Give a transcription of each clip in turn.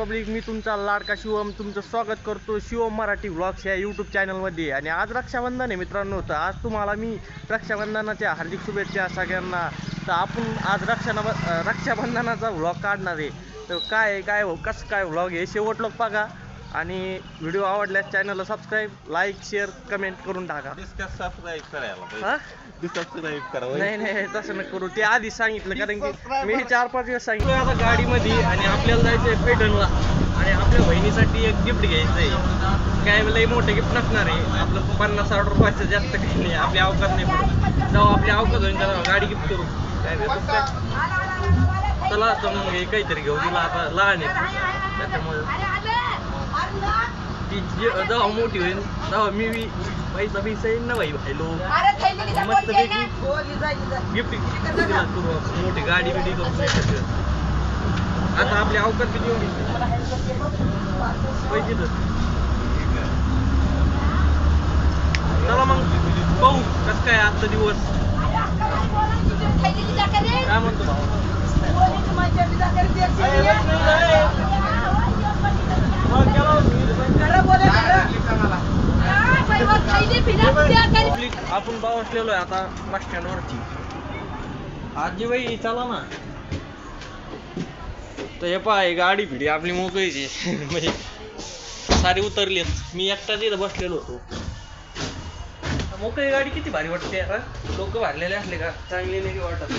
Public मी तुमचा लाडका शिवम तुमचं स्वागत करतो शिवम मराठी व्लॉग्स या यूट्यूब चॅनलमध्ये आणि आज रक्षाबंधन आहे मित्रांनो तर आज तुम्हाला मी रक्षाबंधनाच्या हार्दिक शुभेच्छा सगळ्यांना. तर आपण आज रक्षाब रक्षाबंधनाचा व्लॉग काढणार आहे. तर काय काय हो कसं काय व्लॉग आहे? शेवट लोक बघा. आणि व्हिडिओ आवडल्यास चॅनलला सबस्क्राईब लाईक शेअर कमेंट करून टाका. डिस्कस सबस्क्राईब करायला हा? सबस्क्राईब करा नाही नाही तसं नका करू. ते आधीच सांगितलं कारण की मी चार पाच दिवस सांगितलं. आता गाडीमध्ये आणि आपल्याला जायचंय पैठणला. आणि आपल्या बहिणीसाठी एक गिफ्ट घ्यायचंय. काय लई मोठं गिफ्ट नसणार आहे. आपलं पन्नास साठ रुपयाचं जास्त काही नाही. आपल्या अवकात नाही पडत. जेव्हा आपल्या अवकात होईल तेव्हा गाडी गिफ्ट करू. काय काय? चला तर मग हे काहीतरी घेऊ. तिला आता लहान आहे. त्याच्यामुळे. ती जेव्हा मोठी होईल तेव्हा मी बी पैसा बिसा येईन ना भाई लोक मस्त पैकी गिफ्ट करू मोठी गाडी बिडी करू नाही आता आपली अवकात किती पैसे चला मग पाहू कस काय आजचा दिवस काय म्हणतो भाऊ आपण पावसलेलो आहे आता बस स्टँड वरती आजी बाई चला ना. तर हे पाय गाडी भिडी आपली मोकळीची. म्हणजे सारी उतरली. मी एकटाच इथं बसलेलो होतो. मोकळी गाडी किती भारी वाटते आता लोक भरलेले असले का? चांगले नाही वाटत?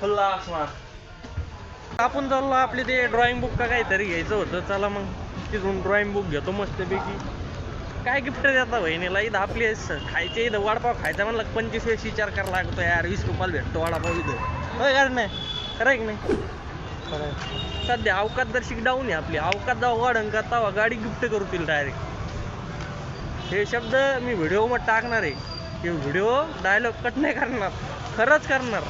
खुल्ला असणार आपण चाललो आपले ते ड्रॉइंग बुक का काहीतरी घ्यायचं होतं. चला मग तिथून ड्रॉइंग बुक घेतो मस्तपैकी. काय गिफ्ट देता बहिणीला इथं आपले खायचे इथं वडापाव खायचा म्हणलं पंचवीस वेळेस विचार करायला लागतो यार वीस रुपयाला भेटतो वडापाव इथं. होय का नाही? खरं की नाही? सध्या अवकात जर शिक डाऊन आहे आपली. अवकात जाऊ वाढन का तवा गाडी गिफ्ट करू तिला डायरेक्ट हे शब्द मी व्हिडिओमध्ये टाकणार आहे. हे व्हिडिओ डायलॉग कट नाही करणार. खरंच करणार.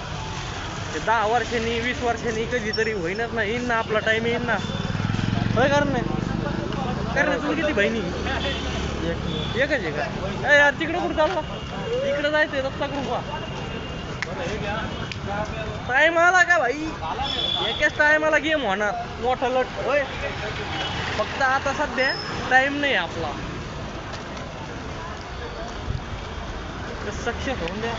ते दहा वर्षांनी वीस वर्षांनी कधीतरी होईनच ना. येईन ना आपला टाइम येईन ना. होय कारण नाही? कारण तुला किती बहिणी? एकच आहे का? ए यार तिकडे कुठं चालला? इकडे जायचंय रस्ता कृपा टाइम आला का भाई? एकाच टायमाला गेम होणार. मोठा लट. होय? फक्त आता सध्या टाइम नाही आपला. सक्सेस होऊन द्या.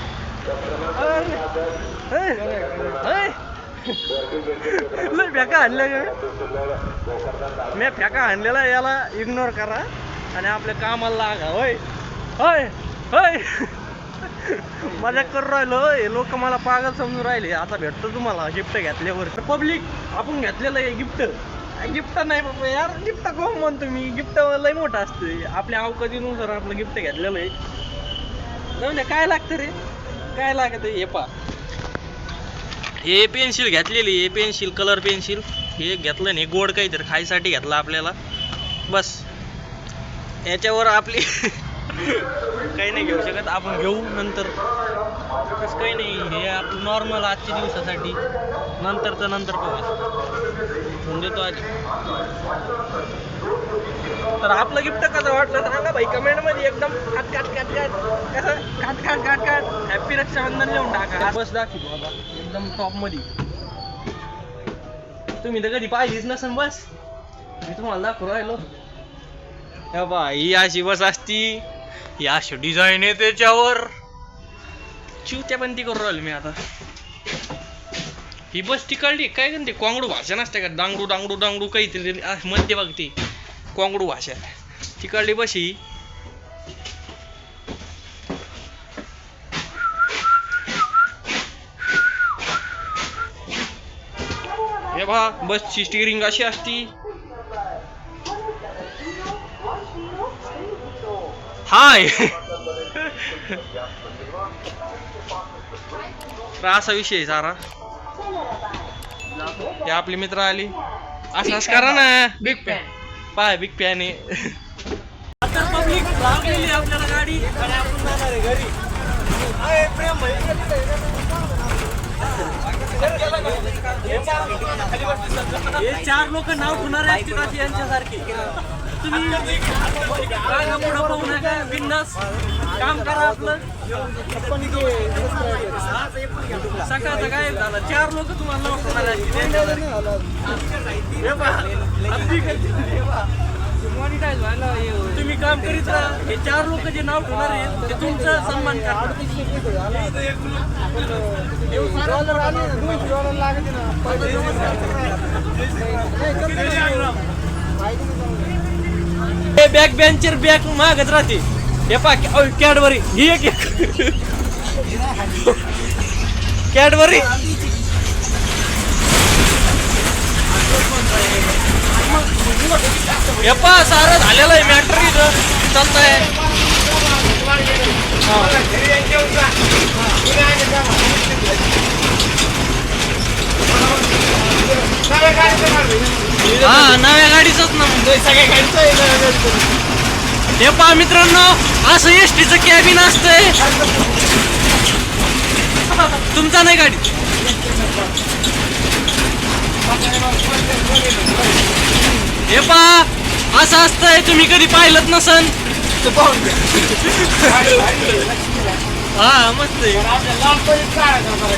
लय फेका आणल्या मी? फेका आणलेला याला इग्नोर करा. आणि आपल्या कामाला लागा होय. होय होय. मजा करू राहिलो हे लोक मला पागल समजून राहिले. आता भेटतो तुम्हाला गिफ्ट घेतल्यावर. पब्लिक आपण घेतलेलं आहे गिफ्ट गिफ्ट नाही बाबा यार गिफ्ट कोण म्हणतो मी? गिफ्ट लय मोठं असतं. आपल्या अवकाशीनुसार आपलं गिफ्ट घेतलेलं आहे. जाऊ द्या काय लागतं रे? काय लागत हे पा हे पेन्सिल घेतलेली हे पेन्सिल कलर पेन्सिल हे घेतलं नाही गोड काहीतरी खायसाठी घेतलं आपल्याला. बस. याच्यावर आपली काही नाही घेऊ शकत. आपण घेऊ नंतर. तसं काही नाही. हे आपलं नॉर्मल आजच्या दिवसासाठी. नंतर तर नंतर पाहू ठेवून देतो आधी. तर आपलं गिफ्ट कसं वाटलं सांगा भाई कमेंटमध्ये एकदम काट काट काट काट कसं? काट काट काट काट हॅपी रक्षाबंधन लिहून टाका. बस दाखवतो बाबा. एकदम टॉपमध्ये. तुम्ही तर कधी पाहिलीच नसन बस. मी तुम्हाला दाखवू राहिलो. हे बा ही अशी बस असती ही अशी डिझाईन आहे त्याच्यावर. चिवत्या पण ती करू राहिलो मी आता. ही बस तिकडली काय म्हणते कोंगडू भाषा नसते का? डांगडू डांगडू डांगडू काहीतरी म्हणते बघ ती. कोंगडू भाषा. तिकडली बस ही. हे बा बसची स्टिअरिंग अशी असती. हाय. तर असा विषय आहे सारा. हे आपले मित्र आली. असंच करा ना. Big pan pie big pan आहे. आता पब्लिक आपल्याला गाडी. आणि आपण जाणार आहे घरी. अय, प्रेम भाई. हे चार लोक नाव ठेवणार आहेत यांच्यासारखे. तुम्ही पुढे पाहू नका बिंदास काम करा आपलं. सकाळचं काय झालं. चार लोक तुम्हाला उठवणार मॉनिटाईज व्हायला तुम्ही काम करीत राहा. हे चार लोक जे नाव ठेवणार आहे ते तुमचा सन्मान हे बॅक बेंचर बॅक मागत राहते. हे पा कॅडबरी ही एक कॅडबरी हे पा सारं झालेलं आहे मॅटर इथं. आहे हा. नव्या गाडीचंच ना सगळ्या गाडीचं हे पहा मित्रांनो असं एस टीचं कॅबिन असतंय. तुमचा नाही गाडी. हे पहा असं असतंय तुम्ही कधी पाहिलं नसन हा मस्त आहे. हा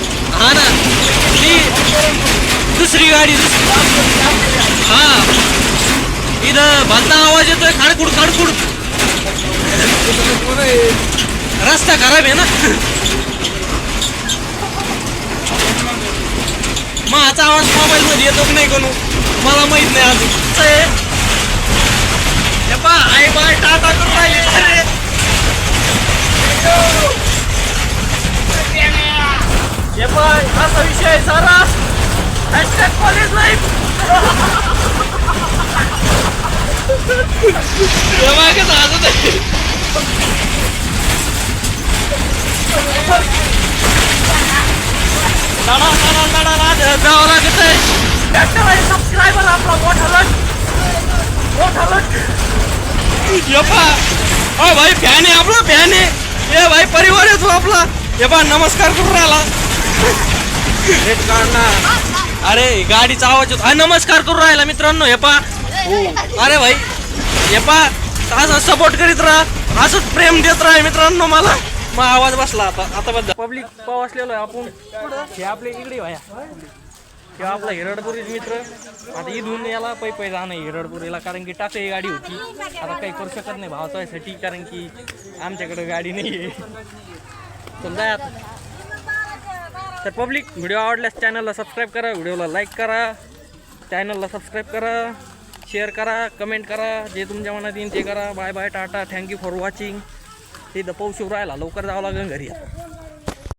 दुसरी गाडी हा. इथं भलता आवाज येतोय. खाडकुड खाडकुड. रस्ता खराब आहे ना. माझा आवाज मोबाईल मध्ये येतो की नाही कोण. मला माहीत नाही अजून. आहे? पहा, आई बाय टाटा करून राहिली. असा विषय आहे सारा हॅशटॅग कॉलेज लाईफ हे मागे हसत आहे लढा लढा लढा लढा जावं लागत आहे सबस्क्रायबर आपला ओ भाई फॅन आहे आपला फॅन आहे भाई परिवार आहे तो आपला ये नमस्कार करून राहिला रेट काढणार अरे गाडीचा आवाज येतो. हा नमस्कार करू राहिला मित्रांनो हे पा. अरे भाई हे पा. असं सपोर्ट करीत राहा. असंच प्रेम देत राहा मित्रांनो मला. मग आवाज बसला आता. आता बद्दल पब्लिक पाव असलेलो आहे आपण. हे आपले इकडे भाया किंवा आपला हिरडपुरी मित्र. आता इथून याला पै पै जाणं हिरडपुरीला कारण की टाकही गाडी होती. आता काही करू शकत नाही भावतासाठी कारण की आमच्याकडे गाडी नाही आहे समजा आता. तर पब्लिक व्हिडिओ आवडल्यास चॅनलला सबस्क्राईब करा व्हिडिओला लाईक करा चॅनलला सबस्क्राईब करा शेअर करा कमेंट करा जे तुमच्या मनात येईल ते करा. Bye bye tata thank you for watching इथं पाऊस राहिला. लवकर जावं लागेल घरी आता.